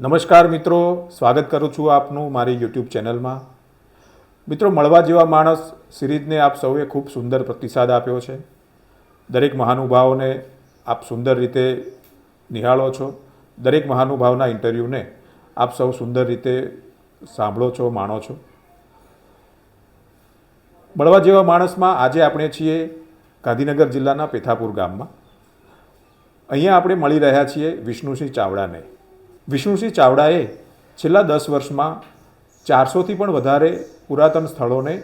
નમસ્કાર મિત્રો, સ્વાગત કરું છું આપનું મારી યુટ્યુબ ચેનલમાં. મિત્રો, મળવા જેવા માણસ સિરીઝને આપ સૌએ ખૂબ સુંદર પ્રતિસાદ આપ્યો છે. દરેક મહાનુભાવોને આપ સુંદર રીતે નિહાળો છો. દરેક મહાનુભાવના ઇન્ટરવ્યૂને આપ સૌ સુંદર રીતે સાંભળો છો, માણો છો. મળવા જેવા માણસમાં આજે આપણે છીએ ગાંધીનગર જિલ્લાના પેથાપુર ગામમાં. અહીંયા આપણે મળી રહ્યા છીએ વિષ્ણુસિંહ ચાવડાને. વિષ્ણુસિંહ ચાવડાએ છેલ્લા દસ વર્ષમાં ચારસોથી પણ વધારે પુરાતન સ્થળોને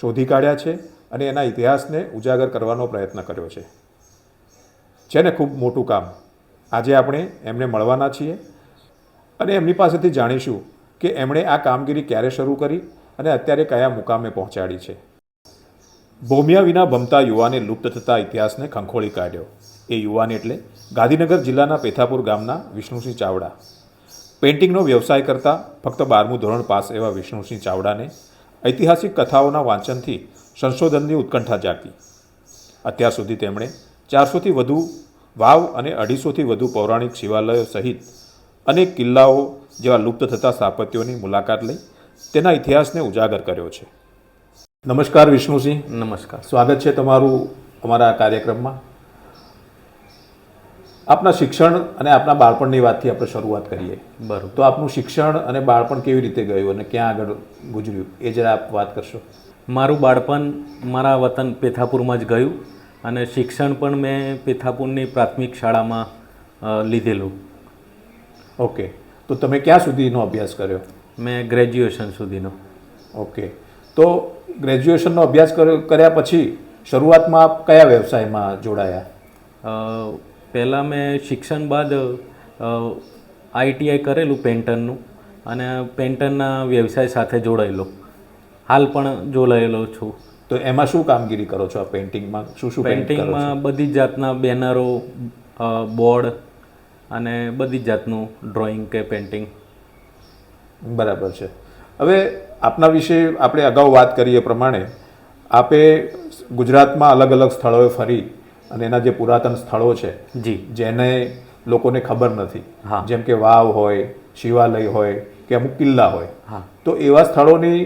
શોધી કાઢ્યા છે અને એના ઇતિહાસને ઉજાગર કરવાનો પ્રયત્ન કર્યો છે. છે ને ખૂબ મોટું કામ. આજે આપણે એમને મળવાના છીએ અને એમની પાસેથી જાણીશું કે એમણે આ કામગીરી ક્યારે શરૂ કરી અને અત્યારે કયા મુકામે પહોંચાડી છે. ભૂમિયા વિના ભમતા યુવાને લુપ્ત થતા ઇતિહાસને ખંખોળી કાઢ્યો. એ યુવાન એટલે ગાંધીનગર જિલ્લાના પેથાપુર ગામના વિષ્ણુસિંહ ચાવડા. પેઇન્ટિંગનો વ્યવસાય કરતા ફક્ત બારમું ધોરણ પાસ એવા વિષ્ણુસિંહ ચાવડાને ઐતિહાસિક કથાઓના વાંચનથી સંશોધનની ઉત્કંઠા જાગી. અત્યાર સુધી તેમણે ચારસોથી વધુ વાવ અને અઢીસોથી વધુ પૌરાણિક શિવાલયો સહિત અનેક કિલ્લાઓ જેવા લુપ્ત થતા સ્થાપત્યોની મુલાકાત લઈ તેના ઇતિહાસને ઉજાગર કર્યો છે. નમસ્કાર વિષ્ણુસિંહ. નમસ્કાર. સ્વાગત છે તમારું અમારા કાર્યક્રમમાં. આપના શિક્ષણ અને આપના બાળપણની વાતથી આપણે શરૂઆત કરીએ. બરાબર. તો આપનું શિક્ષણ અને બાળપણ કેવી રીતે ગયું અને ક્યાં આગળ ગુજર્યું? એ જરા આપ વાત કરશો. મારું બાળપણ મારા વતન પેથાપુરમાં જ ગયું અને શિક્ષણ પણ મેં પેથાપુરની પ્રાથમિક શાળામાં લીધેલું. ઓકે. તો તમે ક્યાં સુધીનો અભ્યાસ કર્યો? મેં ગ્રેજ્યુએશન સુધીનો. ઓકે. તો ગ્રેજ્યુએશનનો અભ્યાસ કર્યો કર્યા પછી શરૂઆતમાં આપ કયા વ્યવસાયમાં જોડાયા? પહેલાં મેં શિક્ષણ બાદ આઈટીઆઈ કરેલું પેન્ટરનું અને પેન્ટરના વ્યવસાય સાથે જોડાયેલો. હાલ પણ જોડાયેલો છું. તો એમાં શું કામગીરી કરો છો આ પેઇન્ટિંગમાં? શું શું પેઇન્ટ પેઇન્ટિંગમાં બધી જ જાતના બેનરો બોર્ડ અને બધી જ જાતનું ડ્રોઈંગ કે પેઇન્ટિંગ. બરાબર છે. હવે આપના વિશે આપણે અગાઉ વાત કરીએ પ્રમાણે આપે ગુજરાતમાં અલગ અલગ સ્થળોએ ફરી અને એના જે પુરાતન સ્થળો છે જી. જેને લોકોને ખબર નથી. જેમ કે વાવ હોય શિવાલય હોય કે અમુક કિલ્લા હોય. તો એવા સ્થળોની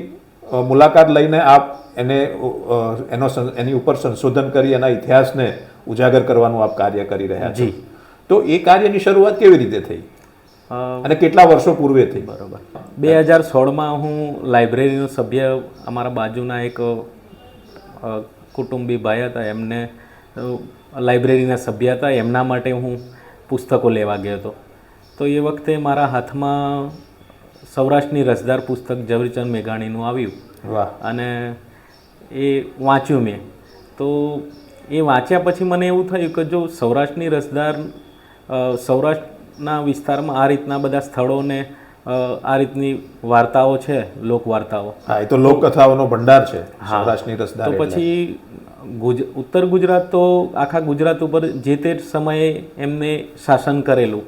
મુલાકાત લઈને આપ એને એનો એની ઉપર સંશોધન કરી એના ઇતિહાસને ઉજાગર કરવાનું આપ કાર્ય કરી રહ્યા છો. જી. તો એ કાર્યની શરૂઆત કેવી રીતે થઈ? અને કેટલા વર્ષો પૂર્વે થઈ? બરોબર. બે હજાર સોળમાં હું લાઇબ્રેરીનો સભ્ય અમારા બાજુના એક કુટુંબી ભાઈ હતા. એમને લાઇબ્રેરીના સભ્ય હતા. એમના માટે હું પુસ્તકો લેવા ગયો હતો. તો એ વખતે મારા હાથમાં સૌરાષ્ટ્રની રસદાર પુસ્તક ઝવેરચંદ મેઘાણીનું આવ્યું. વાહ. અને એ વાંચ્યું મેં. તો એ વાંચ્યા પછી મને એવું થયું કે જો સૌરાષ્ટ્રની રસદાર સૌરાષ્ટ્રના વિસ્તારમાં આ રીતના બધા સ્થળોને આ રીતની વાર્તાઓ છે લોકવાર્તાઓ. હા એ તો લોકકથાઓનો ભંડાર છે સૌરાષ્ટ્રની રસદાર તો પછી ગુજ ઉત્તર ગુજરાત તો આખા ગુજરાત ઉપર જે તે સમયે એમને શાસન કરેલું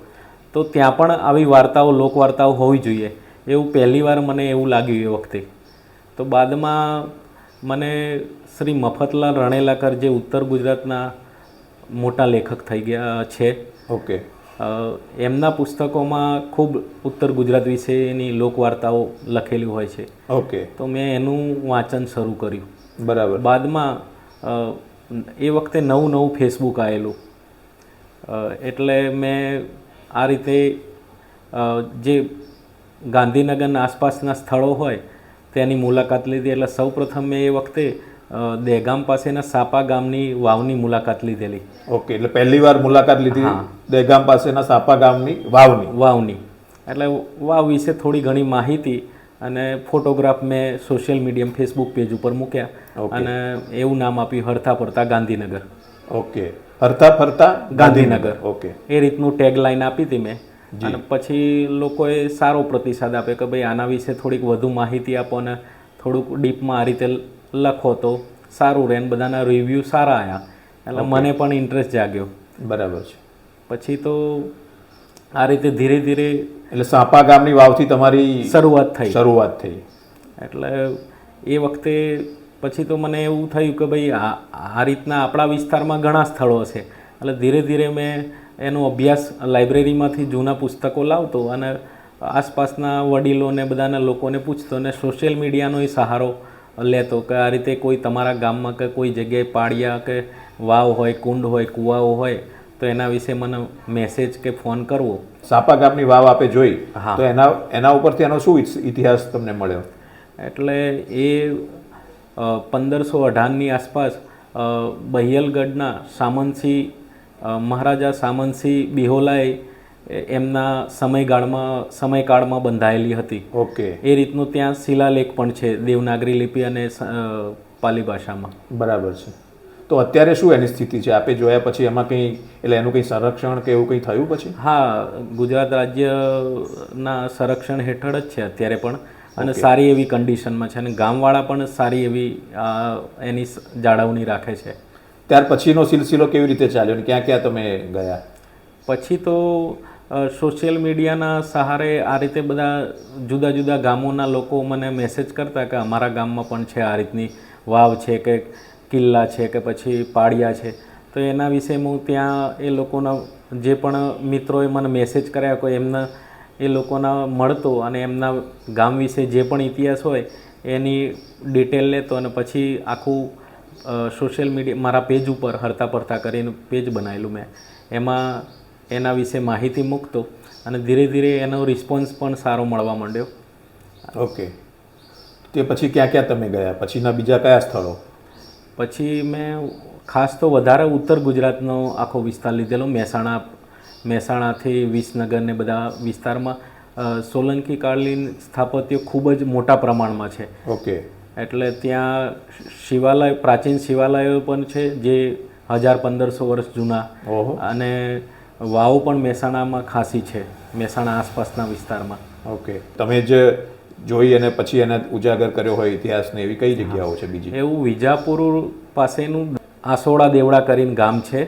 તો ત્યાં પણ આવી વાર્તાઓ લોકવાર્તાઓ હોવી જોઈએ. એવું પહેલીવાર મને એવું લાગ્યું એ વખતે. તો બાદમાં મને શ્રી મફતલાલ રણેલાકર જે ઉત્તર ગુજરાતના મોટા લેખક થઈ ગયા છે. ઓકે. એમના પુસ્તકોમાં ખૂબ ઉત્તર ગુજરાત વિશેની લોકવાર્તાઓ લખેલી હોય છે. ઓકે. તો મેં એનું વાંચન શરૂ કર્યું. બરાબર. બાદમાં એ વખતે નવું નવું ફેસબુક આવેલું એટલે મેં આ રીતે જે ગાંધીનગરના આસપાસના સ્થળો હોય તેની મુલાકાત લીધી. એટલે સૌપ્રથમ મેં એ વખતે દહેગામ પાસેના સાપા ગામની વાવની મુલાકાત લીધેલી. ઓકે એટલે પહેલી વાર મુલાકાત લીધી દહેગામ પાસેના સાપા ગામની વાવની. વાવની. એટલે વાવ વિશે થોડી ઘણી માહિતી અને ફોટોગ્રાફ મેં સોશિયલ મીડિયમ ફેસબુક પેજ ઉપર મૂક્યા. અને એવું નામ આપ્યું હરતા ફરતા ગાંધીનગર. ઓકે હરતા ફરતા ગાંધીનગર. ઓકે એ રીતનું ટેગ લાઈન આપી હતી મેં. અને પછી લોકોએ સારો પ્રતિસાદ આપ્યો કે ભાઈ આના વિશે થોડીક વધુ માહિતી આપો અને થોડુંક ડીપમાં આ રીતે લખો તો સારું રહે અને બધાના રિવ્યૂ સારા આવ્યા એટલે મને પણ ઇન્ટરેસ્ટ જાગ્યો. બરાબર છે. પછી તો આ રીતે ધીરે ધીરે એટલે સાપા ગામની વાવથી તમારી શરૂઆત થઈ. શરૂઆત થઈ. એટલે એ વખતે પછી તો મને એવું થયું કે ભાઈ આ આ રીતના આપણા વિસ્તારમાં ઘણા સ્થળો છે. એટલે ધીરે ધીરે મેં એનો અભ્યાસ લાઇબ્રેરીમાંથી જૂના પુસ્તકો લાવતો અને આસપાસના વડીલોને બધાના લોકોને પૂછતો અને સોશિયલ મીડિયાનો એ સહારો લેતો કે આ રીતે કોઈ તમારા ગામમાં કે કોઈ જગ્યાએ પાળિયા કે વાવ હોય કુંડ હોય કૂવાઓ હોય તો એના વિશે મને મેસેજ કે ફોન કરવો. સાપા ગામની વાવ આપે જોઈ હા. તો એના એના ઉપરથી એનો શું ઇતિ- ઇતિહાસ તમને મળ્યો? એટલે એ પંદરસો અઢારની આસપાસ બહિયલગઢના સામંતસિંહ મહારાજા સામંતસિંહ બિહોલાએ એમના સમયગાળમાં સમયકાળમાં બંધાયેલી હતી. ઓકે. એ રીતનું ત્યાં શિલાલેખ પણ છે દેવનાગરી લિપિ અને પાલી ભાષામાં. બરાબર છે. તો અત્યારે શું એની સ્થિતિ છે? આપે જોયા પછી એમાં કંઈ એટલે એનું કંઈ સંરક્ષણ કે એવું કંઈ થયું પછી? હા ગુજરાત રાજ્યના સંરક્ષણ હેઠળ જ છે અત્યારે પણ. અને સારી એવી કન્ડિશનમાં છે. અને ગામવાળા પણ સારી એવી એની જાળવણી રાખે છે. ત્યાર પછીનો સિલસિલો કેવી રીતે ચાલ્યો અને ક્યાં ક્યાં તમે ગયા? પછી તો સોશિયલ મીડિયાના સહારે આ રીતે બધા જુદા જુદા ગામોના લોકો મને મેસેજ કરતા કે અમારા ગામમાં પણ છે આ રીતની વાવ છે કે કિલ્લા છે કે પછી પાળિયા છે, તો એના વિશે હું ત્યાં એ લોકોના જે પણ મિત્રોએ મને મેસેજ કર્યા કોઈ એમના એ લોકોના મળતો અને એમના ગામ વિશે જે પણ ઇતિહાસ હોય એની ડિટેલ લેતો અને પછી આખું સોશિયલ મીડિયા મારા પેજ ઉપર હરતા પરતા કરીને પેજ બનાવેલું મેં. એમાં એના વિશે માહિતી મૂકતો અને ધીરે ધીરે એનો રિસ્પોન્સ પણ સારો મળવા માંડ્યો. ઓકે તે પછી ક્યાં ક્યાં તમે ગયા? પછીના બીજા કયા સ્થળો? પછી મેં ખાસ તો વધારે ઉત્તર ગુજરાતનો આખો વિસ્તાર લીધેલો. મહેસાણા મહેસાણાથી વિસનગર ને બધા વિસ્તારમાં સોલંકી કાળીન સ્થાપત્ય ખૂબ જ મોટા પ્રમાણમાં છે. ઓકે. એટલે ત્યાં શિવાલય પ્રાચીન શિવાલયો પણ છે જે હજાર પંદરસો વર્ષ જૂના. ઓહો. અને વાવ પણ મહેસાણામાં ખાસી છે મહેસાણા આસપાસના વિસ્તારમાં. ઓકે. તમે જે જોઈ અને પછી એને ઉજાગર કર્યો હોય ઇતિહાસને એવી કઈ જગ્યાઓ છે બીજી? એવું વિજાપુર પાસેનું આસોડા દેવડા કરીને ગામ છે.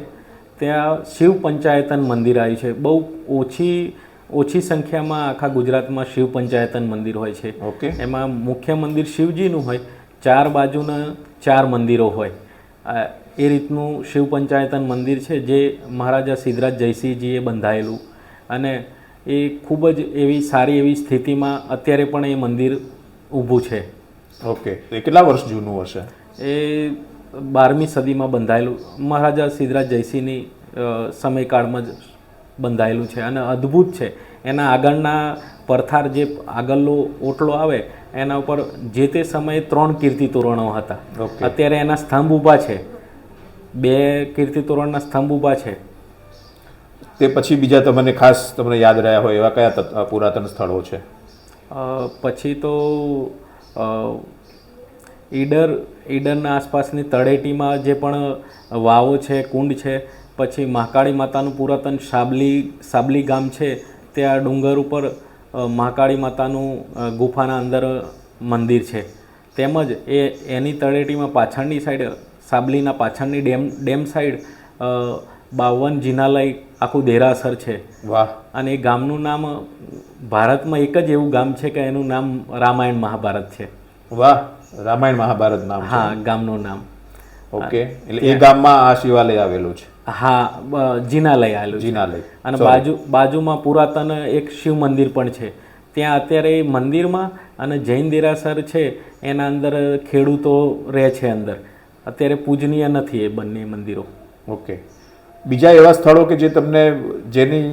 ત્યાં શિવ પંચાયતન મંદિર આવ્યું છે. બહુ ઓછી ઓછી સંખ્યામાં આખા ગુજરાતમાં શિવ પંચાયતન મંદિર હોય છે. ઓકે. એમાં મુખ્ય મંદિર શિવજીનું હોય ચાર બાજુના ચાર મંદિરો હોય. એ રીતનું શિવ પંચાયતન મંદિર છે જે મહારાજા સિદ્ધરાજ જયસિંહજીએ બંધાયેલું. અને એ ખૂબ જ એવી સારી એવી સ્થિતિમાં અત્યારે પણ એ મંદિર ઊભું છે. ઓકે. તો એ કેટલા વર્ષ જૂનું હશે? એ બારમી સદીમાં બંધાયેલું. મહારાજા સિદ્ધરાજ જયસિંહની સમયકાળમાં જ બંધાયેલું છે અને અદ્ભુત છે. એના આગળના પરથાર જે આગળનો ઓટલો આવે એના ઉપર જે તે સમયે ત્રણ કીર્તિ તોરણો હતા અત્યારે એના સ્તંભ ઊભા છે. બે કીર્તિ તોરણના સ્તંભ ઊભા છે. તે પછી બીજા તમને ખાસ તમને યાદ રહ્યા હોય એવા કયા પુરાતન સ્થળો છે? પછી તો ઈડર, ઈડરના આસપાસની તળેટીમાં જે પણ વાવો છે, કુંડ છે, પછી મહાકાળી માતાનું પુરાતન સાબલી સાબલી ગામ છે ત્યાં ડુંગર ઉપર મહાકાળી માતાનું ગુફાના અંદર મંદિર છે. તેમજ એ, એની તળેટીમાં પાછળની સાઈડ સાબલીના પાછળની ડેમ ડેમ સાઈડ બાવન જિનાલય આખું દેરાસર છે. વાહ. અને એ ગામનું નામ ભારતમાં એક જ એવું ગામ છે કે એનું નામ રામાયણ મહાભારત છે. વાહ રામાયણ મહાભારત નામ હા ગામનું નામ. ઓકે એટલે એ ગામમાં આ શિવાલય આવેલું છે. હા જિનાલય આવેલું જિનાલય. અને બાજુ બાજુમાં પુરાતન એક શિવ મંદિર પણ છે. ત્યાં અત્યારે મંદિરમાં અને જૈન દેરાસર છે એના અંદર ખેડૂતો રહે છે અંદર. અત્યારે પૂજનીય નથી એ બંને મંદિરો. ઓકે. બીજા એવા સ્થળો કે જે તમને જેની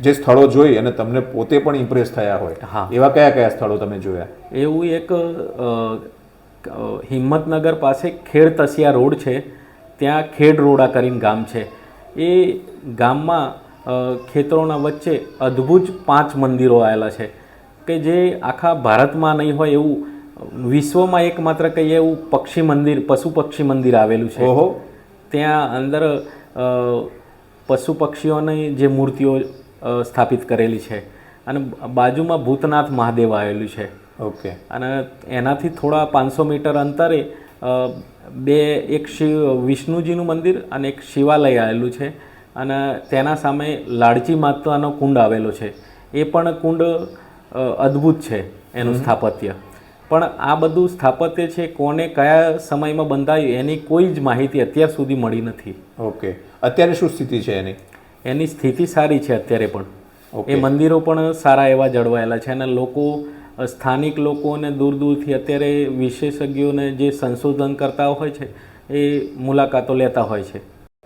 જે સ્થળો જોઈ અને તમને પોતે પણ ઇમ્પ્રેસ થયા હોય. હા. એવા કયા કયા સ્થળો તમે જોયા? એવું એક હિંમતનગર પાસે ખેડ તસિયા રોડ છે. ત્યાં ખેડ રોડા કરીને ગામ છે. એ ગામમાં ખેતરોના વચ્ચે અદ્ભુત પાંચ મંદિરો આવેલા છે કે જે આખા ભારતમાં નહીં હોય એવું વિશ્વમાં એકમાત્ર કહીએ એવું પક્ષી મંદિર પશુ પક્ષી મંદિર આવેલું છે. ત્યાં અંદર પશુ પક્ષીઓની જે મૂર્તિઓ સ્થાપિત કરેલી છે. અને બાજુમાં ભૂતનાથ મહાદેવ આવેલું છે. ઓકે. અને એનાથી થોડા પાંચસો મીટર અંતરે બે એક શિવ વિષ્ણુજીનું મંદિર અને એક શિવાલય આવેલું છે. અને તેના સામે લાડજી માતાનો કુંડ આવેલો છે. એ પણ કુંડ અદ્ભુત છે એનું સ્થાપત્ય. પણ આ બધું સ્થાપત્ય છે કોને કયા સમયમાં બંધાયું એની કોઈ જ માહિતી અત્યાર સુધી મળી નથી. ઓકે. અત્યારે શું સ્થિતિ છે એની? એની સ્થિતિ સારી છે અત્યારે પણ. ઓકે. એ મંદિરો પણ સારા એવા જળવાયેલા છે અને લોકો સ્થાનિક સ્થાનિક લોકોને દૂર દૂરથી અત્યારે વિશેષજ્ઞોને જે સંશોધન કરતા હોય છે એ મુલાકાતો લેતા હોય છે.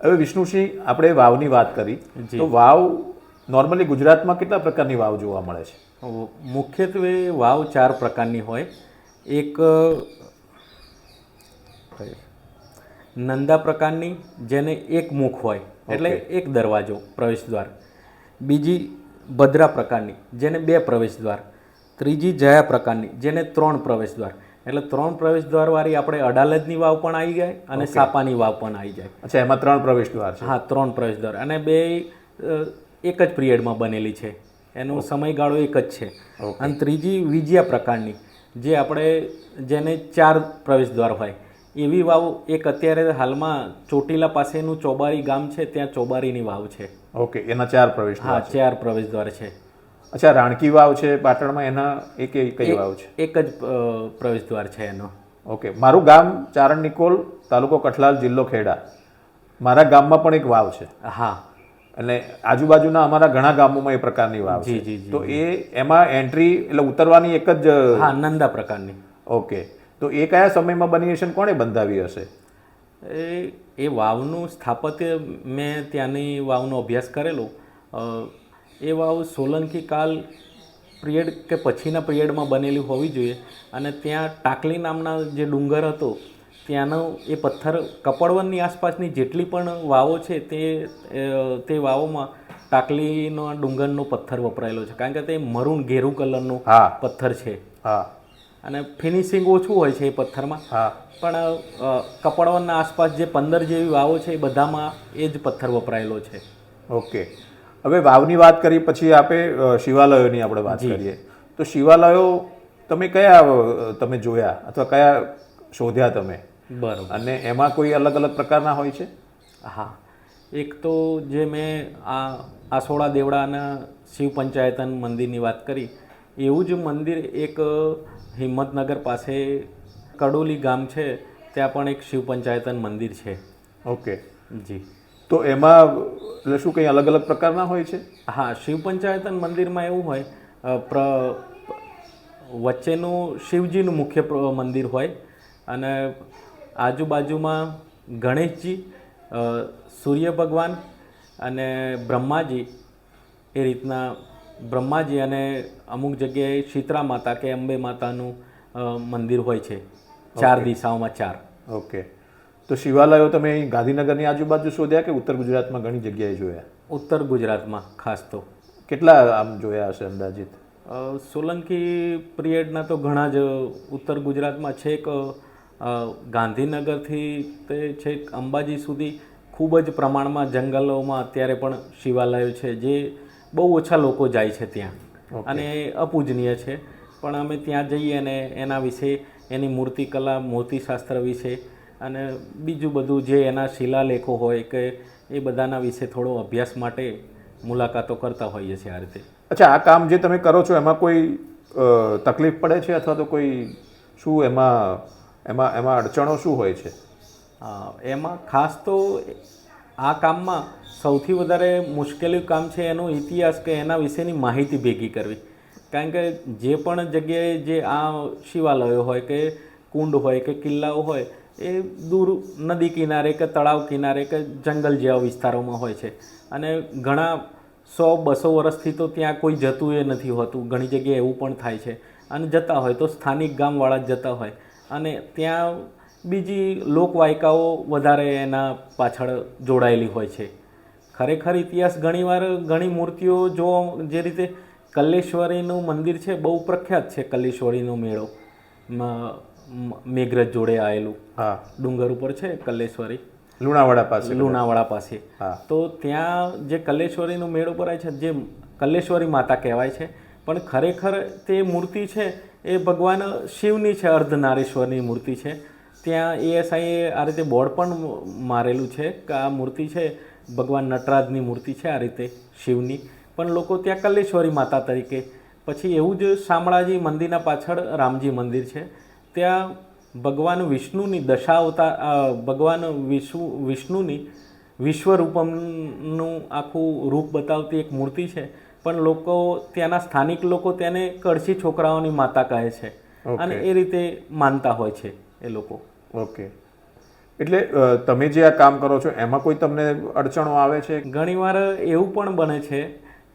હવે વિષ્ણુસિંહ આપણે વાવની વાત કરી. તો વાવ નોર્મલી ગુજરાતમાં કેટલા પ્રકારની વાવ જોવા મળે છે? મુખ્યત્વે વાવ ચાર પ્રકારની હોય. એક નંદા પ્રકારની જેને એક મુખ હોય એટલે એક દરવાજો પ્રવેશ દ્વાર. બીજી ભદ્રા પ્રકારની જેને બે પ્રવેશ દ્વાર. ત્રીજી જયા પ્રકારની જેને ત્રણ પ્રવેશ દ્વાર. એટલે ત્રણ પ્રવેશ દ્વારવાળી આપણે અડાલજની વાવ પણ આવી જાય અને સાપાની વાવ પણ આવી જાય. અચ્છા એમાં ત્રણ પ્રવેશ દ્વાર છે. હા ત્રણ પ્રવેશ દ્વાર. અને બે એક જ પિરિયડમાં બનેલી છે. એનો સમયગાળો એક જ છે. અને ત્રીજી વિજયા પ્રકારની જે આપણે જેને ચાર પ્રવેશદ્વાર હોય. એવી વાવ એક અત્યારે હાલમાં ચોટીલા પાસેનું ચોબારી ગામ છે ત્યાં ચોબારીની વાવ છે. ઓકે એના ચાર પ્રવેશ હા ચાર પ્રવેશદ્વાર છે. અચ્છા રાણકી વાવ છે પાટણમાં એના એક કઈ વાવ છે? એક જ પ્રવેશદ્વાર છે એનો. ઓકે મારું ગામ ચારણ નિકોલ તાલુકો કઠલાલ જિલ્લો ખેડા. મારા ગામમાં પણ એક વાવ છે. હા. અને આજુબાજુના અમારા ઘણા ગામોમાં એ પ્રકારની વાવ છે. તો એ એમાં એન્ટ્રી એટલે ઉતરવાની એક જ હા નંદા પ્રકારની. ઓકે. તો એ કયા સમયમાં બની હશે કોણે બંધાવી હશે? એ એ વાવનું સ્થાપત્ય મેં ત્યાંની વાવનો અભ્યાસ કરેલો. એ વાવ સોલંકી કાલ પિરિયડ કે પછીના પિરિયડમાં બનેલી હોવી જોઈએ અને ત્યાં ટાકલી નામના જે ડુંગર હતો ત્યાંનો એ પથ્થર કપડવનની આસપાસની જેટલી પણ વાવો છે તે તે વાવોમાં ટાકલીનો ડુંગરનો પથ્થર વપરાયેલો છે. કારણ કે તે મરૂન ઘેરુ કલરનો હા. પથ્થર છે. હા. અને ફિનિશિંગ ઓછું હોય છે એ પથ્થરમાં. હા. પણ કપડવનના આસપાસ જે પંદર જેવી વાવો છે એ બધામાં એ જ પથ્થર વપરાયેલો છે. ઓકે. હવે વાવની વાત કરી પછી આપણે શિવાલયોની આપણે વાત કરીએ. તો શિવાલયો તમે કયા તમે જોયા? અથવા કયા શોધ્યા તમે? બરોબર. અને એમાં કોઈ અલગ અલગ પ્રકારના હોય છે? હા. એક તો જે મેં આ આસોડા દેવડાના શિવ પંચાયતન મંદિરની વાત કરી એવું જ મંદિર એક હિંમતનગર પાસે કડોલી ગામ છે ત્યાં પણ એક શિવ પંચાયતન મંદિર છે. ઓકે. જી. તો એમાં એટલે શું કંઈ અલગ અલગ પ્રકારના હોય છે? હા શિવ પંચાયતન મંદિરમાં એવું હોય પ્ર વચ્ચેનું શિવજીનું મુખ્ય મંદિર હોય અને આજુબાજુમાં ગણેશજી સૂર્ય ભગવાન અને બ્રહ્માજી. એ રીતના બ્રહ્માજી અને અમુક જગ્યાએ શીતળા માતા કે અંબે માતાનું મંદિર હોય છે. ચાર દિશાઓમાં ચાર. ઓકે. તો શિવાલયો તમે ગાંધીનગરની આજુબાજુ શોધ્યા કે ઉત્તર ગુજરાતમાં ઘણી જગ્યાએ જોયા? ઉત્તર ગુજરાતમાં ખાસ તો. કેટલા આમ જોયા હશે અંદાજિત? સોલંકી પિરિયડના તો ઘણા જ ઉત્તર ગુજરાતમાં છેક ગાંધીનગરથી તે છેક અંબાજી સુધી ખૂબ જ પ્રમાણમાં જંગલોમાં અત્યારે પણ શિવાલયો છે જે બહુ ઓછા લોકો જાય છે ત્યાં. અને એ અપૂજનીય છે. પણ અમે ત્યાં જઈએ અને એના વિશે એની મૂર્તિકલા મૂર્તિશાસ્ત્ર વિશે અને બીજું બધું જે એના શિલાલેખો હોય કે એ બધાના વિશે થોડો અભ્યાસ માટે મુલાકાતો કરતા હોઈએ છીએ આ રીતે. અચ્છા આ કામ જે તમે કરો છો એમાં કોઈ તકલીફ પડે છે અથવા તો કોઈ શું એમાં એમાં એમાં અડચણો શું હોય છે? એમાં ખાસ તો આ કામમાં સૌથી વધારે મુશ્કેલી કામ છે એનો ઇતિહાસ કે એના વિશેની માહિતી ભેગી કરવી. કારણ કે જે પણ જગ્યાએ જે આ શિવાલયો હોય કે કુંડ હોય કે કિલ્લાઓ હોય, એ દૂર નદી કિનારે કે તળાવ કિનારે કે જંગલ જેવા વિસ્તારોમાં હોય છે. અને ઘણા સો, બસો વર્ષથી તો ત્યાં કોઈ જતું એ નથી હોતું. ઘણી જગ્યાએ એવું પણ થાય છે. અને જતા હોય તો સ્થાનિક ગામવાળા જ જતા હોય. અને ત્યાં બીજી લોકવાયકાઓ વધારે એના પાછળ જોડાયેલી હોય છે. ખરેખર ઇતિહાસ ઘણીવાર ઘણી મૂર્તિઓ જો જે રીતે કલ્લેશ્વરીનું મંદિર છે બહુ પ્રખ્યાત છે કલ્લેશ્વરીનો મેળો. મેઘરજ જોડે આવેલું. હા. ડુંગર ઉપર છે કલ્લેશ્વરી. લુણાવાડા પાસે. લુણાવાડા પાસે. હા. તો ત્યાં જે કલ્લેશ્વરીનો મેળો ભરાય છે જે કલ્લેશ્વરી માતા કહેવાય છે પણ ખરેખર તે મૂર્તિ છે એ ભગવાન શિવની છે, અર્ધનારેશ્વરની મૂર્તિ છે. ત્યાં એએસઆઈએ આ રીતે બોર્ડ પણ મારેલું છે કે આ મૂર્તિ છે, ભગવાન નટરાજની મૂર્તિ છે આ રીતે શિવની. પણ લોકો ત્યાં કલ્લેશ્વરી માતા તરીકે. પછી એવું જ શામળાજી મંદિરના પાછળ રામજી મંદિર છે. ત્યાં ભગવાન વિષ્ણુની દશાવતા ભગવાન વિષ્ણુ, વિષ્ણુની વિશ્વરૂપમનું આખું રૂપ બતાવતી એક મૂર્તિ છે. પણ લોકો ત્યાંના સ્થાનિક લોકો તેને કળશી છોકરાઓની માતા કહે છે. અને એ રીતે માનતા હોય છે એ લોકો. ઓકે. એટલે તમે જે આ કામ કરો છો એમાં કોઈ તમને અડચણો આવે છે? ઘણીવાર એવું પણ બને છે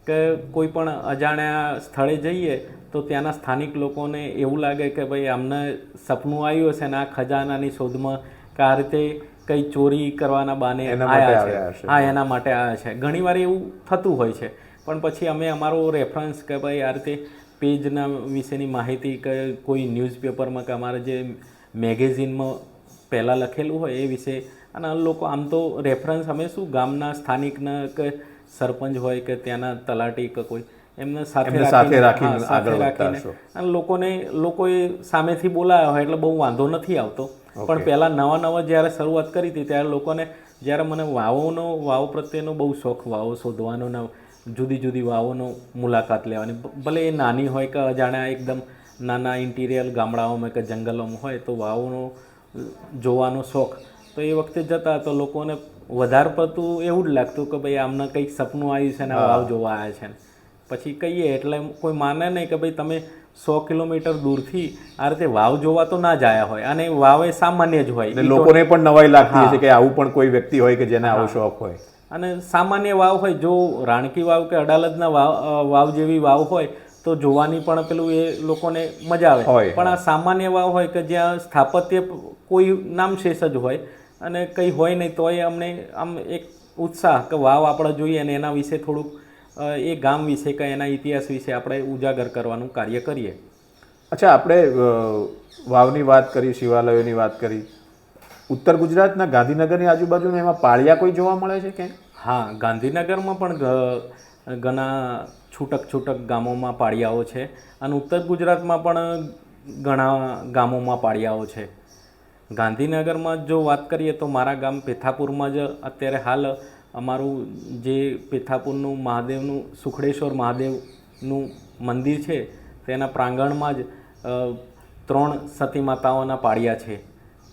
કે કોઈ પણ અજાણ્યા સ્થળે જઈએ તો ત્યાંના સ્થાનિક લોકોને એવું લાગે કે ભાઈ આમને સપનું આવ્યું હશે ને આ ખજાનાની શોધમાં કે આ રીતે કંઈ ચોરી કરવાના બાને આવ્યા છે. હા એના માટે આવ્યા છે. ઘણીવાર એવું થતું હોય છે. પણ પછી અમે અમારો રેફરન્સ કે ભાઈ આ રીતે પેજના વિશેની માહિતી કે કોઈ ન્યૂઝપેપરમાં કે અમારે જે મેગેઝિનમાં પહેલાં લખેલું હોય એ વિશે. અને લોકો આમ તો રેફરન્સ અમે શું ગામના સ્થાનિકના કે સરપંચ હોય કે ત્યાંના તલાટી કે કોઈ એમને સાથે સાથે રાખીને સાથે આગળ રાખીને અને લોકોને લોકોએ સામેથી બોલાયા હોય એટલે બહુ વાંધો નથી આવતો. પણ પહેલાં નવા નવા જ્યારે શરૂઆત કરી હતી ત્યારે લોકોને જ્યારે મને વાવોનો વાવ પ્રત્યેનો બહુ શોખ વાવો શોધવાનો ને જુદી જુદી વાવોનો મુલાકાત લેવાની. ભલે એ નાની હોય કે અજાણ્યા એકદમ નાના ઇન્ટિરિયર ગામડાઓમાં કે જંગલોમાં હોય તો વાવોનો જોવાનો શોખ. તો એ વખતે જતા તો લોકોને વધારે પડતું એવું જ લાગતું કે ભાઈ આમને કંઈક સપનું આવ્યું છે ને વાવ જોવા આવ્યા છે પછી કહીએ એટલે કોઈ માને નહીં કે ભાઈ તમે સો કિલોમીટર દૂરથી આ રીતે વાવ જોવા તો ના જ આવ્યા હોય. અને વાવ એ સામાન્ય જ હોય. લોકોને પણ નવાઈ લાગતી હશે કે આવું પણ કોઈ વ્યક્તિ હોય કે જેને આવો શોખ હોય. અને સામાન્ય વાવ હોય જો રાણકી વાવ કે અડાલજના વાવ વાવ જેવી વાવ હોય તો જોવાની પણ પેલું એ લોકોને મજા આવે. હોય, પણ આ સામાન્ય વાવ હોય કે જ્યાં સ્થાપત્ય કોઈ નામ શેષ જ હોય અને કંઈ હોય નહીં તોય અમને આમ એક ઉત્સાહ કે વાવ આપણે જોઈએ અને એના વિશે થોડુંક એ ગામ વિશે કે એના ઇતિહાસ વિશે આપણે ઉજાગર કરવાનું કાર્ય કરીએ. અચ્છા આપણે વાવની વાત કરી શિવાલયોની વાત કરી. ઉત્તર ગુજરાતના ગાંધીનગરની આજુબાજુ એમાં પાળિયા કોઈ જોવા મળે છે કે? હા, ગાંધીનગરમાં પણ ઘણા છૂટક છૂટક ગામોમાં પાળિયાઓ છે અને ઉત્તર ગુજરાતમાં પણ ઘણા ગામોમાં પાળિયાઓ છે. ગાંધીનગરમાં જો વાત કરીએ તો મારા ગામ પેથાપુરમાં જ અત્યારે હાલ અમારું જે પેથાપુરનું મહાદેવનું, સુખડેશ્વર મહાદેવનું મંદિર છે, તેના પ્રાંગણમાં જ ત્રણ સતી માતાઓના પાળિયા છે.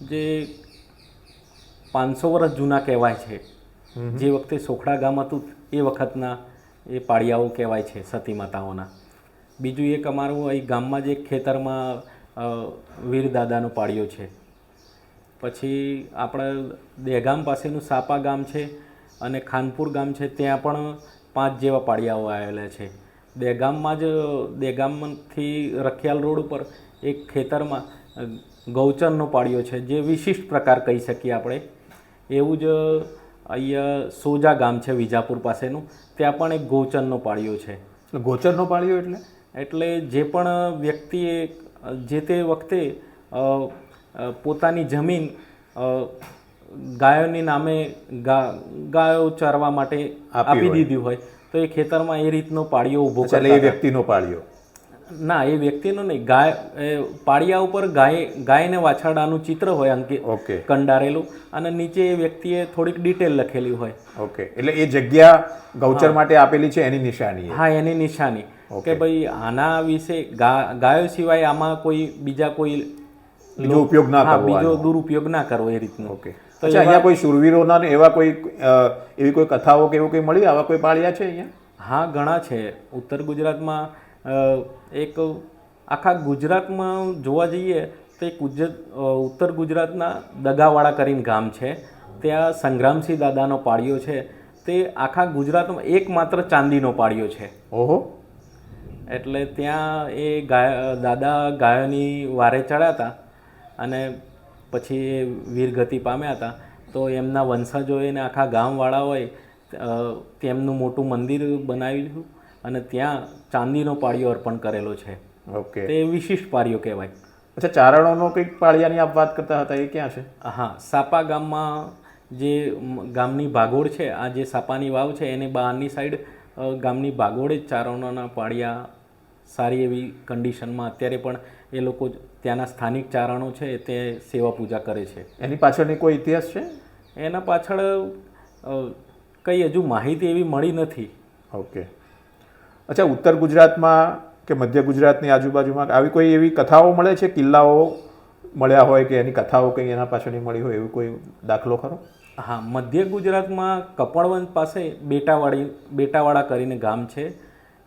જે પાંચસો વર્ષ જૂના કહેવાય છે. જે વખતે સોખડા ગામ હતું એ વખતના એ પાળિયાઓ કહેવાય છે સતી માતાઓના. બીજું એક અમારું અહીં ગામમાં જ એક ખેતરમાં વીરદાદાનો પાળિયો છે. પછી આપણા દહેગામ પાસેનું સાપા ગામ છે અને ખાનપુર ગામ છે ત્યાં પણ પાંચ જેવા પાળિયાઓ આવેલા છે. દહેગામમાં જ દહેગામથી રખિયાલ રોડ ઉપર એક ખેતરમાં ગૌચરનો પાળિયો છે જે વિશિષ્ટ પ્રકાર કહી શકીએ આપણે. એવું જ અહીંયા સોજા ગામ છે વિજાપુર પાસેનું. ત્યાં પણ એક ગોચરનો પાળિયો છે. ગોચરનો પાળિયો એટલે? એટલે જે પણ વ્યક્તિએ જે તે વખતે પોતાની જમીન ગાયોની નામે ગાયો ચરવા માટે આપી દીધી હોય તો એ ખેતરમાં એ રીતનો પાળિયો ઊભો કરે એ વ્યક્તિનો પાળિયો. ના એ વ્યક્તિનો નહીં. ગાય એ પાળિયા ઉપર ગાય ગાય ને વાછરડાનું ચિત્ર હોય અંકિત ઓકે. કંડારેલું. અને નીચે એ વ્યક્તિએ થોડીક ડિટેલ લખેલી હોય. ઓકે. એટલે એ જગ્યા ગૌચર માટે આપેલી છે એની નિશાની હા એની નિશાની. કે ભાઈ આના વિશે ગાયો સિવાય આમાં કોઈ બીજા કોઈ બીજો ઉપયોગ ના કરવો બીજો દુરુપયોગ ના કરવો એ રીતનો. ઓકે. તો અહીંયા કોઈ શૂરવીરોના ને એવા કોઈ એવી કોઈ કથાઓ કે એવું કંઈ મળી? આવા કોઈ પાળિયા છે અહીંયા? હા ઘણા છે. ઉત્તર ગુજરાતમાં એક આખા ગુજરાતમાં જોવા જઈએ તો એક ઉત્તર ગુજરાતના દગાવાળા કરીને ગામ છે. ત્યાં સંગ્રામસિંહ દાદાનો પાળિયો છે. તે આખા ગુજરાતમાં એકમાત્ર ચાંદીનો પાળિયો છે. ઓહો. એટલે ત્યાં એ ગાય દાદા ગાયોની વારે ચડ્યા હતા અને પછી એ વીરગતિ પામ્યા હતા. તો એમના વંશજોએ ને આખા ગામવાળાઓએ હોય તેમનું મોટું મંદિર બનાવ્યું. અને ત્યાં ચાંદીનો પાળિયો અર્પણ કરેલો છે. ઓકે. તે વિશિષ્ટ પાળિયો કહેવાય. અચ્છા ચારણોનો કંઈક પાળિયાની આપ વાત કરતા હતા એ ક્યાં છે? હા સાપા ગામમાં જે ગામની ભાગોળ છે આ જે સાપાની વાવ છે એની બહારની સાઈડ ગામની ભાગોળે જ ચારણોના પાળિયા સારી એવી કન્ડિશનમાં અત્યારે પણ એ લોકો ત્યાંના સ્થાનિક ચારણો છે તે સેવા પૂજા કરે છે. એની પાછળની કોઈ ઇતિહાસ છે? એના પાછળ કંઈ હજુ માહિતી એવી મળી નથી. ઓકે. અચ્છા ઉત્તર ગુજરાતમાં કે મધ્ય ગુજરાતની આજુબાજુમાં આવી કોઈ એવી કથાઓ મળે છે? કિલ્લાઓ મળ્યા હોય કે એની કથાઓ કંઈ એના પાછળની મળી હોય એવું કોઈ દાખલો ખરો? હા મધ્ય ગુજરાતમાં કપડવંત પાસે બેટાવાળી બેટાવાળા કરીને ગામ છે.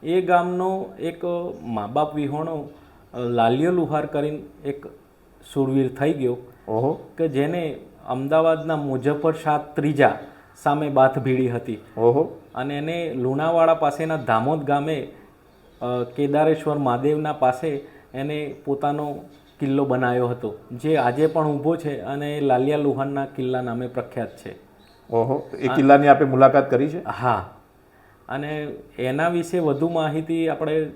એ ગામનો એક મા બાપ વિહોણો લાલિયો લુહાર કરીને એક સુરવીર થઈ ગયો ઓહો. કે જેને અમદાવાદના મુઝફ્ફર શાહ ત્રીજા સામે બાથ ભીડી હતી. ઓહો. અને એને લુણાવાડા પાસેના ધામોદ ગામે કેદારેશ્વર મહાદેવના પાસે એને પોતાનો કિલ્લો બનાવ્યો હતો જે આજે પણ ઊભો છે અને લાલિયા લુહારના કિલ્લા નામે પ્રખ્યાત છે. ઓહો એ કિલ્લાની આપણે મુલાકાત કરી છે? હા. અને એના વિશે વધુ માહિતી આપણે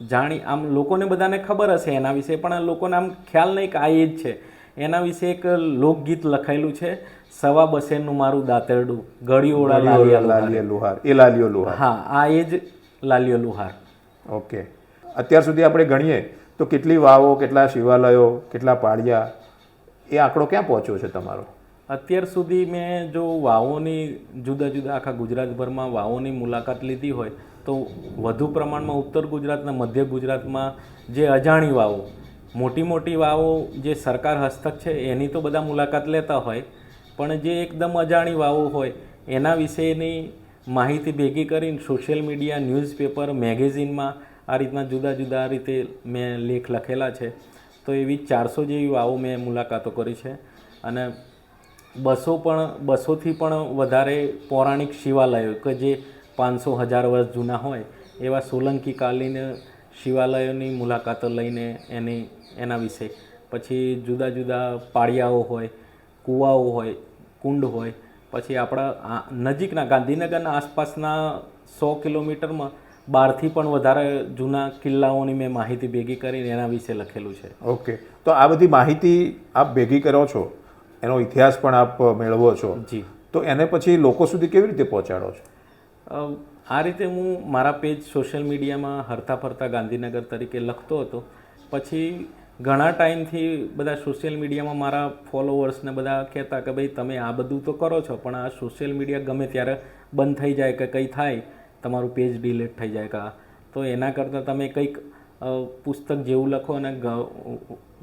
જાણી આમ લોકોને બધાને ખબર હશે એના વિશે પણ લોકોને આમ ખ્યાલ નહીં કે આ એ જ છે. એના વિશે એક લોકગીત લખાયેલું છે સવા બસેનનું મારું દાતરડું ગળીઓળા લાલિયા લુહાર. એ લાલિયો લુહાર. હા આ એ જ લાલિયો લુહાર ઓકે. અત્યાર સુધી આપણે ગણીએ તો કેટલી વાવો કેટલા શિવાલયો કેટલા પાળિયા એ આંકડો ક્યાં પહોંચ્યો છે તમારો? અત્યાર સુધી મેં જો વાવોની જુદા જુદા આખા ગુજરાતભરમાં વાવોની મુલાકાત લીધી હોય તો વધુ પ્રમાણમાં ઉત્તર ગુજરાતના મધ્ય ગુજરાતમાં જે અજાણી વાવો મોટી મોટી વાવો જે સરકાર હસ્તક છે એની તો બધા મુલાકાત લેતા હોય પણ જે એકદમ અજાણી વાવો હોય, એના વિશેની માહિતી ભેગી કરીને સોશિયલ મીડિયા, ન્યૂઝપેપર, મેગેઝિનમાં આ રીતના જુદા જુદા રીતે મેં લેખ લખેલા છે. તો એવી ચારસો જેવી વાવો મેં મુલાકાતો કરી છે. અને બસો પણ, બસોથી પણ વધારે પૌરાણિક શિવાલયો કે જે પાંચસો હજાર વર્ષ જૂના હોય, એવા સોલંકી કાલીન શિવાલયોની મુલાકાતો લઈને એની, એના વિશે. પછી જુદા જુદા પાળિયાઓ હોય, કૂવાઓ હોય કુંડ હોય પછી આપણા આ નજીકના ગાંધીનગરના આસપાસના સો કિલોમીટરમાં બારથી પણ વધારે જૂના કિલ્લાઓની મેં માહિતી ભેગી કરીને એના વિશે લખેલું છે. ઓકે. તો આ બધી માહિતી આપ ભેગી કરો છો એનો ઇતિહાસ પણ આપ મેળવો છો. જી. તો એને પછી લોકો સુધી કેવી રીતે પહોંચાડો છો? આ રીતે હું મારા પેજ સોશિયલ મીડિયામાં હરતા ફરતા ગાંધીનગર તરીકે લખતો હતો. પછી ઘણા ટાઈમથી બધા સોશિયલ મીડિયામાં મારા ફોલોવર્સને બધા કહેતા કે ભાઈ તમે આ બધું તો કરો છો પણ આ સોશિયલ મીડિયા ગમે ત્યારે બંધ થઈ જાય કે કંઈ થાય તમારું પેજ ડિલીટ થઈ જાય કા? તો એના કરતાં તમે કંઈક પુસ્તક જેવું લખો અને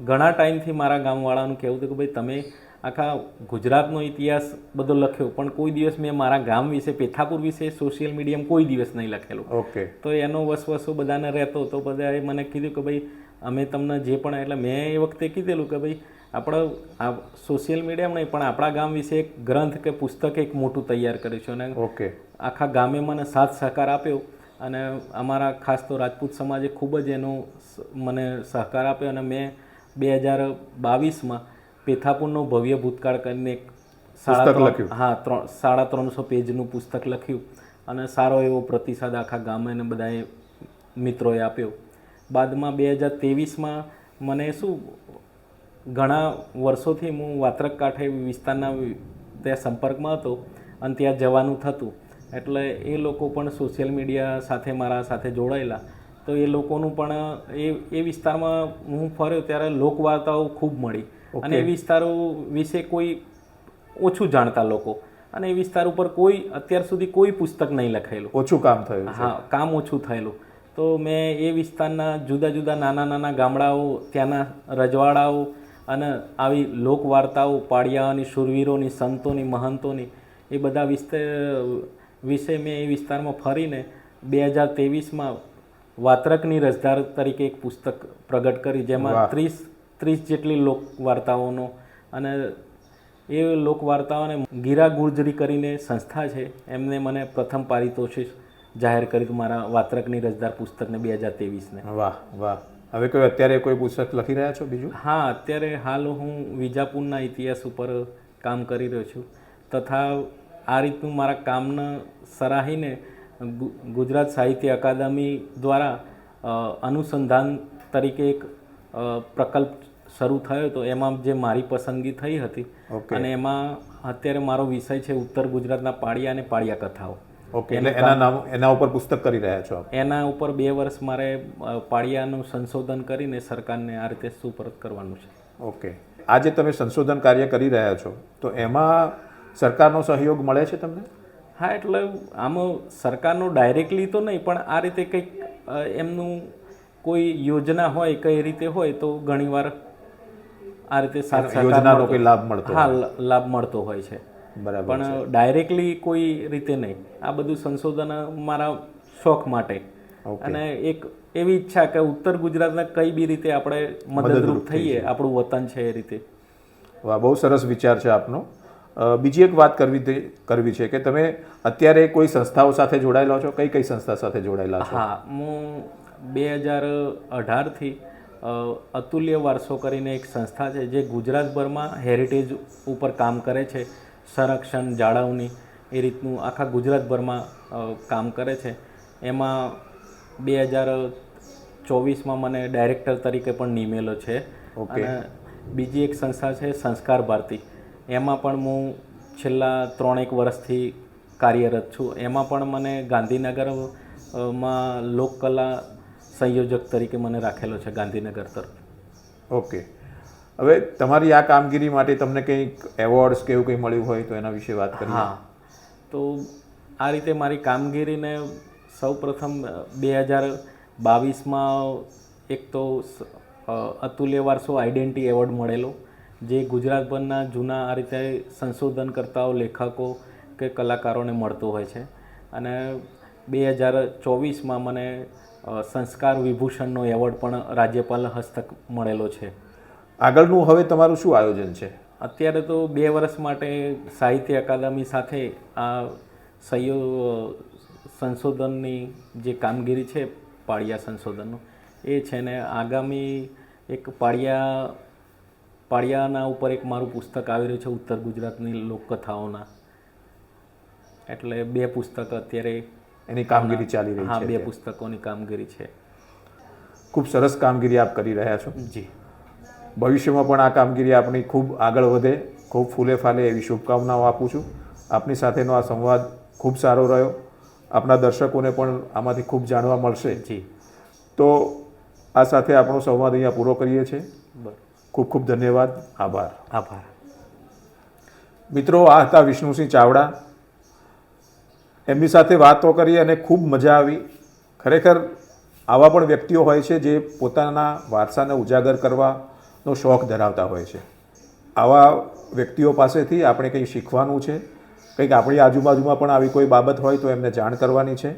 ઘણા ટાઈમથી મારા ગામવાળાનું કહેવું હતું કે ભાઈ તમે આખા ગુજરાતનો ઇતિહાસ બધો લખ્યો પણ કોઈ દિવસ મેં મારા ગામ વિશે પેથાપુર વિશે સોશિયલ મીડિયામાં કોઈ દિવસ નહીં લખેલું. ઓકે. તો એનો વસવસો બધાને રહેતો તો બધાએ મને કીધું કે ભાઈ અમે તમને જે પણ એટલે મેં એ વખતે કીધેલું કે ભાઈ આપણે આ સોશિયલ મીડિયામાં નહીં પણ આપણા ગામ વિશે એક ગ્રંથ કે પુસ્તક એક મોટું તૈયાર કરીશું અને ઓકે. આખા ગામે મને સાથ સહકાર આપ્યો અને અમારા ખાસ તો રાજપૂત સમાજે ખૂબ જ એનો મને સહકાર આપ્યો અને મેં બે હજાર બાવીસમાં પેથાપુરનો ભવ્ય ભૂતકાળ કરીને એક સાડા લખ્યું. હા ત્રણ સાડા ત્રણસો પેજનું પુસ્તક લખ્યું અને સારો એવો પ્રતિસાદ આખા ગામે અને બધાએ મિત્રોએ આપ્યો. બાદમાં બે હજાર ત્રેવીસમાં મને શું ઘણા વર્ષોથી હું વાત્રક કાંઠે વિસ્તારના ત્યાં સંપર્કમાં હતો અને ત્યાં જવાનું થતું. એટલે એ લોકો પણ સોશિયલ મીડિયા સાથે મારા સાથે જોડાયેલા. તો એ લોકોનું પણ એ એ વિસ્તારમાં હું ફર્યો ત્યારે લોકવાર્તાઓ ખૂબ મળી. અને એ વિસ્તારો વિશે કોઈ ઓછું જાણતા લોકો. અને એ વિસ્તાર ઉપર કોઈ અત્યાર સુધી કોઈ પુસ્તક નહીં લખાયેલું. ઓછું કામ થયું હા કામ ઓછું થયેલું. તો મેં એ વિસ્તારના જુદા જુદા નાના નાના ગામડાઓ ત્યાંના રજવાડાઓ અને આવી લોકવાર્તાઓ પાડિયાઓની શૂરવીરોની સંતોની મહંતોની એ બધા વિસ્તાર વિશે મેં એ વિસ્તારમાં ફરીને બે હજાર ત્રેવીસમાં વાત્રકની રસધાર તરીકે એક પુસ્તક પ્રગટ કરી જેમાં ત્રીસ ત્રીસ જેટલી લોકવાર્તાઓનો અને એ લોકવાર્તાઓને ગીરા ગુર્જરી કરીને સંસ્થા છે. એમને મને પ્રથમ પારિતોષિક જાહેર કર્યું મારા વાત્રકની રજદાર પુસ્તકને બે હજાર ત્રેવીસને. વાહ વાહ. હવે કોઈ અત્યારે કોઈ પુસ્તક લખી રહ્યા છો બીજું? હા અત્યારે હાલ હું વિજાપુરના ઇતિહાસ ઉપર કામ કરી રહ્યો છું. તથા આ રીતનું મારા કામને સરાહીને ગુજરાત સાહિત્ય અકાદમી દ્વારા અનુસંધાન તરીકે એક પ્રકલ્પ શરૂ થયો હતો એમાં જે મારી પસંદગી થઈ હતી અને એમાં અત્યારે મારો વિષય છે ઉત્તર ગુજરાતના પાળિયા અને પાળિયા કથાઓ. ઓકે એટલે એના નામ એના ઉપર પુસ્તક કરી રહ્યા છો આપ? એના ઉપર બે વર્ષ મારે પાળિયાનું સંશોધન કરીને સરકારને આ રીતે સુપરત કરવાનું છે. ઓકે. આજે તમે સંશોધન કાર્ય કરી રહ્યા છો તો એમાં સરકારનો સહયોગ મળે છે તમને? હા એટલે આમાં સરકારનો ડાયરેક્ટલી તો નહીં પણ આ રીતે કંઈક એમનું કોઈ યોજના હોય કઈ રીતે હોય તો ઘણીવાર આ રીતે યોજનાનો કોઈ લાભ મળતો હા લાભ મળતો હોય છે. બરાબર પણ ડાયરેક્ટલી કોઈ રીતે નહીં. આ બધું સંશોધન મારા શોખ માટે. અને એક એવી ઈચ્છા કે ઉત્તર ગુજરાતના કઈ બી રીતે આપણે મદદરૂપ થઈએ આપણું વતન છે એ રીતે. વાહ બહુ સરસ વિચાર છે આપનો. બીજી એક વાત કરવી કરવી છે કે તમે અત્યારે કોઈ સંસ્થાઓ સાથે જોડાયેલા છો? કઈ કઈ સંસ્થા સાથે જોડાયેલા છો? હા હું બે હજાર અઢારથી અતુલ્ય વારસો કરીને એક સંસ્થા છે જે ગુજરાતભરમાં હેરિટેજ ઉપર કામ કરે છે. સંરક્ષણ જાળવણી એ રીતનું આખા ગુજરાતભરમાં કામ કરે છે. એમાં બે હજાર ચોવીસમાં મને ડાયરેક્ટર તરીકે પણ નિમેલો છે. ઓકે. બીજી એક સંસ્થા છે સંસ્કાર ભારતી. એમાં પણ હું છેલ્લા ત્રણેક વર્ષથી કાર્યરત છું. એમાં પણ મને ગાંધીનગર અ, માં લોકકલા સંયોજક તરીકે મને રાખેલો છે ગાંધીનગર તરફ. ઓકે. હવે તમારી આ કામગીરી માટે તમને કંઈક એવોર્ડ્સ કે એવું કંઈ મળ્યું હોય તો એના વિશે વાત કરીએ. તો આ રીતે મારી કામગીરીને સૌ પ્રથમ બે હજાર બાવીસમાં એક તો અતુલ્ય વારસો આઈડેન્ટી એવોર્ડ મળેલો, જે ગુજરાતભરના જૂના આ રીતે સંશોધનકર્તાઓ લેખકો કે કલાકારોને મળતો હોય છે. અને બે હજાર ચોવીસમાં મને સંસ્કાર વિભૂષણનો એવોર્ડ પણ રાજ્યપાલ હસ્તક મળેલો છે. આગળનું હવે તમારું શું આયોજન છે? અત્યારે તો બે વર્ષ માટે સાહિત્ય અકાદમી સાથે આ સહયો સંશોધનની જે કામગીરી છે પાળિયા સંશોધનનું એ છે ને આગામી એક પાળિયા પાળિયાના ઉપર એક મારું પુસ્તક આવી રહ્યું છે ઉત્તર ગુજરાતની લોકકથાઓના. એટલે બે પુસ્તક અત્યારે એની કામગીરી ચાલી રહી હા બે પુસ્તકોની કામગીરી છે. ખૂબ સરસ કામગીરી આપ કરી રહ્યા છો. જી. ભવિષ્યમાં પણ આ કામગીરી આપણી ખૂબ આગળ વધે. ખૂબ ફૂલે ફાલે એવી શુભકામનાઓ આપું છું. આપની સાથેનો આ સંવાદ ખૂબ સારો રહ્યો. આપણા દર્શકોને પણ આમાંથી ખૂબ જાણવા મળશે. જી. તો આ સાથે આપણો સંવાદ અહીંયા પૂરો કરીએ છીએ. ખૂબ ખૂબ ધન્યવાદ. આભાર. આભાર. મિત્રો આ હતા વિષ્ણુસિંહ ચાવડા. એમની સાથે વાતો કરી અને ખૂબ મજા આવી. ખરેખર આવા પણ વ્યક્તિઓ હોય છે જે પોતાના વારસાને ઉજાગર કરવાનો શોખ ધરાવતા હોય છે. આવા વ્યક્તિઓ પાસેથી આપણે કંઈ શીખવાનું છે? કંઈક આપણી આજુબાજુમાં પણ આવી કોઈ બાબત હોય તો એમને જાણ કરવાની છે?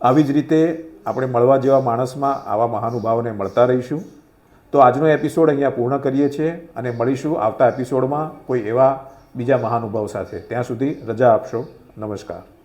આવી જ રીતે આપણે મળવા જેવા માણસમાં આવા મહાનુભાવોને મળતા રહીશું. તો આજનો એપિસોડ અહીંયા પૂર્ણ કરીએ છીએ અને મળીશું આવતા એપિસોડમાં કોઈ એવા બીજા મહાનુભાવ સાથે. ત્યાં સુધી રજા આપશો. નમસ્કાર.